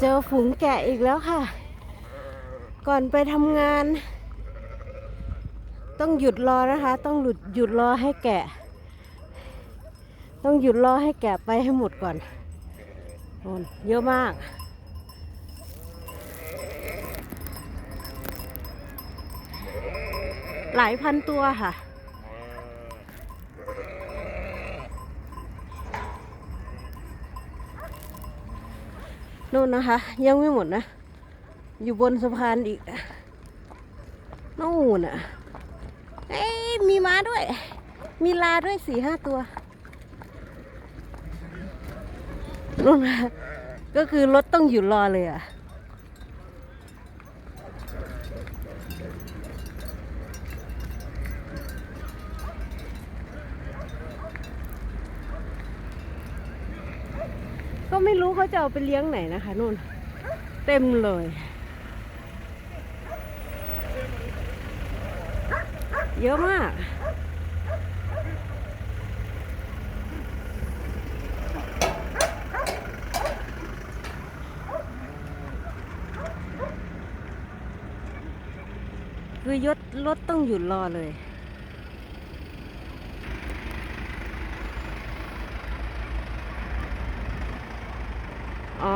เจอฝูงแกะอีกแล้วค่ะ ก่อนไปทำงาน ต้องหยุดรอนะคะ ต้องหยุดหยุดรอให้แกะ ต้องหยุดรอให้แกะไปให้หมดก่อนโอนเยอะมาก หลายพันตัวค่ะ นู่นนะคะ ยังไม่หมดนะ อยู่บนสะพานอีกนู่นอะเอ้ยมีม้าด้วย มีลาด้วยสี่ห้าตัวนู่นนะก็คือรถต้องอยู่รอเลยอะ ก็ไม่รู้เขาจะเอาไปเลี้ยงไหนนะคะนู่น เต็มเลย เยอะมากคือยศรถต้องหยุดรอเลย อ๋อ